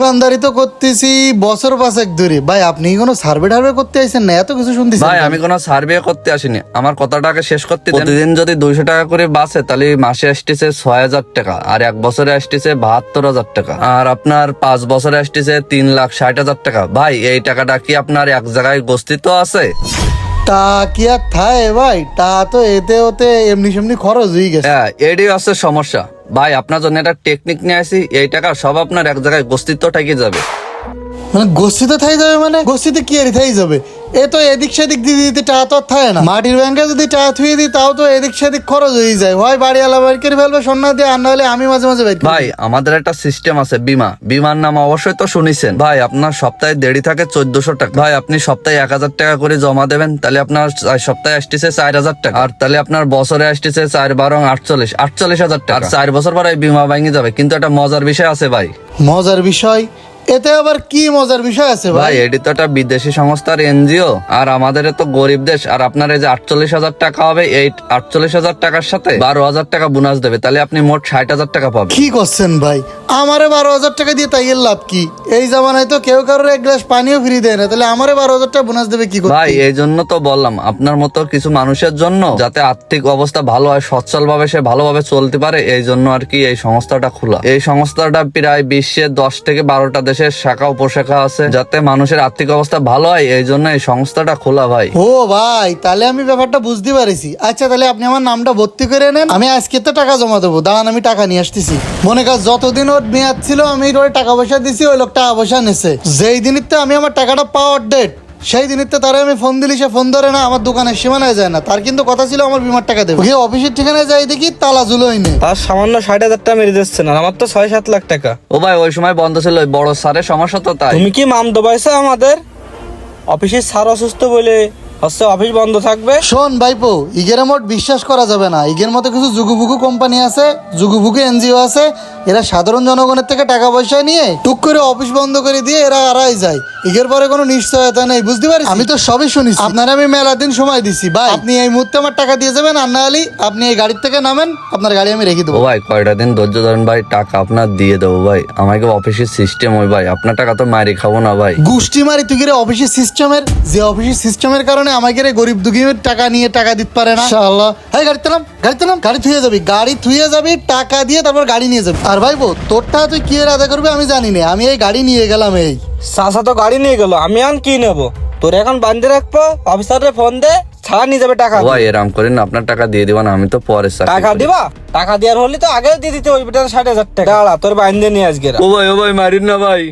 দোকানদারি তো করতেছি বছর পাঁচেক ধরে। ভাই আপনি কোনো সার্ভে টার্ভে করতে আইছেন না? এত কিছু শুনতেছি ভাই আমি। কোনো সার্ভে করতে আসিনি। আমার কথাটাকে শেষ করতে দেন। প্রতিদিন যদি দুইশো টাকা করে বাসে তাহলে মাসে আসতেছে ছয় হাজার টাকা আর এক বছরে আসতেছে বাহাত্তর হাজার টাকা। আর আপনার পাঁচ বছরে আসতেছে তিন লাখ ষাট হাজার টাকা। ভাই এই টাকাটা কি আপনার এক জায়গায় গস্তিত আছে? তা কি আর থায় ভাই? তা তো এতে ওতে এমনি সেমনি খরচ হয়ে গেছে। হ্যাঁ এটাই হচ্ছে সমস্যা। ভাই, আপনার জন্য একটা টেকনিক নিয়ে আসি, এই টাকা সব আপনার এক জায়গায় অস্তিত্ব ঠেকে যাবে। মানে গোষ্ঠীতে থাই যাবে মানে? গোষ্ঠীতে কি আর থাই যাবে? এ তো এদিক সেদিক দিতে দিতে টাকা তো থাকে না। মাটির ব্যাংকে যদি টাকা থুয়ে দিই তাও তো এদিক সেদিক খরচ হয়ে যায়। হয় বাড়ি আলা বাড়ি করে ফেলবে সন্না দিয়ে আর নাহলে আমি মাঝে মাঝে বাইর ভাই আমাদের একটা সিস্টেম আছে বিমা। বিমার নাম অবশ্যই তো শুনিছেন। ভাই আপনার সপ্তাহে দেরি থাকে চোদ্দশো টাকা। ভাই আপনি সপ্তাহে এক হাজার টাকা করে জমা দেবেন তাহলে আপনার চার সপ্তাহে আসতেছে চার হাজার টাকা। আর তাহলে আপনার বছরে আসতেছে চার বারো আটচল্লিশ আটচল্লিশ হাজার টাকা। আর চার বছর পরে বিমা ভেঙে যাবে। কিন্তু একটা মজার বিষয় আছে ভাই। মজার বিষয় এতে আবার কি মজার বিষয় আছে ভাই? এটি তো একটা বিদেশি সংস্থার এনজিও আর আমাদের তো গরিব দেশ আর আপনার এই যে আটচল্লিশ হাজার টাকা হবে এই আটচল্লিশ হাজার টাকার সাথে বারো হাজার টাকা বোনাস দেবে তাহলে আপনি মোট ষাট হাজার টাকা পাবেন। কি করছেন ভাই? আমারে বারো হাজার টাকা দিয়ে তাই লাভ কি? এই জামানায় তো কেউ কারোর এক গ্লাস পানিও ফ্রি দেয় না। তাহলে আমারে বারো হাজার টাকা বোনাস দেবে কি ভাই এই জন্য তো বললাম আপনার মতো কিছু মানুষের জন্য যাতে আর্থিক অবস্থা ভালো হয় সচ্ছল ভাবে সে ভালোভাবে চলতে পারে এই জন্য আর কি এই সংস্থাটা খোলা। এই সংস্থাটা প্রায় বিশ্বের দশ থেকে বারোটা দেশের শাখা উপশাখা আছে যাতে মানুষের আর্থিক অবস্থা ভালো হয় এই জন্য এই সংস্থাটা খোলা ভাই। ও ভাই তাহলে আমি ব্যাপারটা বুঝতে পারিছি। আচ্ছা তাহলে আপনি আমার নামটা ভর্তি করে নেন। আমি আজকে তো টাকা জমা দেবো। দাঁড়ান আমি টাকা নিয়ে আসতেছি। মনে কর যতদিন ওর মেয়াদ ছিল আমি ওর টাকা পয়সা দিছি ওই লোক টাকা পয়সা নেছে। যেই দিনের তো আমি আমার টাকাটা পাওয়ার ডেট সেই দিনের তো তারা আমি ফোন দিলি সে ফোন ধরে না আমার দোকানের সীমানায় যায় না। তার কিন্তু কথা ছিল আমার বিমার টাকা দেবে। ওকে অফিসের ঠিকানায় যাই দেখি তালা ঝুলোই নেই। তার সামান্য ষাট হাজার টাকা মেরে দিচ্ছেন না আমার তো ছয় সাত লাখ টাকা। ও ভাই ওই সময় বন্ধ ছিল ওই বড় স্যারের সমস্যা তো তাই। তুমি কি মাম দবাইছো আমাদের? অফিসের স্যার অসুস্থ বলে হচ্ছে অফিস বন্ধ থাকবে। শোন ভাইপো ইগের মোট বিশ্বাস করা যাবে না। ইগের মতো কিছু যুগুভুগু কোম্পানি আছে যুগুভুগু এনজিও আছে এরা সাধারণ জনগণের থেকে টাকা পয়সা নিয়ে টুক করে অফিস বন্ধ করে দিয়ে এরা আড়াই যায়। ইগের পরে কোনো নিশ্চয়তা নেই বুঝতে পারিস? আমি তো সবই শুনি আপনারা আমি মেলা দিন সময় দিছি ভাই। আপনি এই মুহূর্তে আমার টাকা দিয়ে যাবেন আর না আপনি এই গাড়ির থেকে নামেন আপনার গাড়ি আমি রেখে দেবো। ভাই কয়টা দিন ধৈর্য ধরেন ভাই টাকা আপনার দিয়ে দেবো ভাই। আমাকে অফিসের সিস্টেম ওই ভাই? আপনার টাকা তো মারি খাব না ভাই। গুষ্টি মারি তুই গিয়ে অফিসের সিস্টেমের যে অফিসের সিস্টেমের কারণে আমাকে রে গরিব দুঃখীর টাকা নিয়ে টাকা দিতে পারে না। শাল্লাহ হ্যাঁ গাড়িতে নাম গাড়িতে নাম গাড়ি থুয়ে যাবি গাড়ি থুয়ে যাবি টাকা দিয়ে তারপর গাড়ি নিয়ে যাবি। আর ভাইবো তোরটা তুই কি এর আদা করবি আমি জানি না। আমি এই গাড়ি নিয়ে গেলাম এই। চাষা তো গাড়ি নিয়ে গেল আমি এখন কি নেব? তোর এখন বান্ধে রাখব অফিসারে ফোন দে ছাড়া নিয়ে যাবে টাকা। ভাই এরাম করেন না আপনার টাকা দিয়ে দিবেন আমি তো পরে টাকা দিবা? টাকা দেওয়ার হলে তো আগে দিয়ে দিতে ওই বেটার ষাট হাজার টাকা। দাঁড়া তোর বান্ধে নিয়ে আজকে ও ভাই ও ভাই মারিন না ভাই।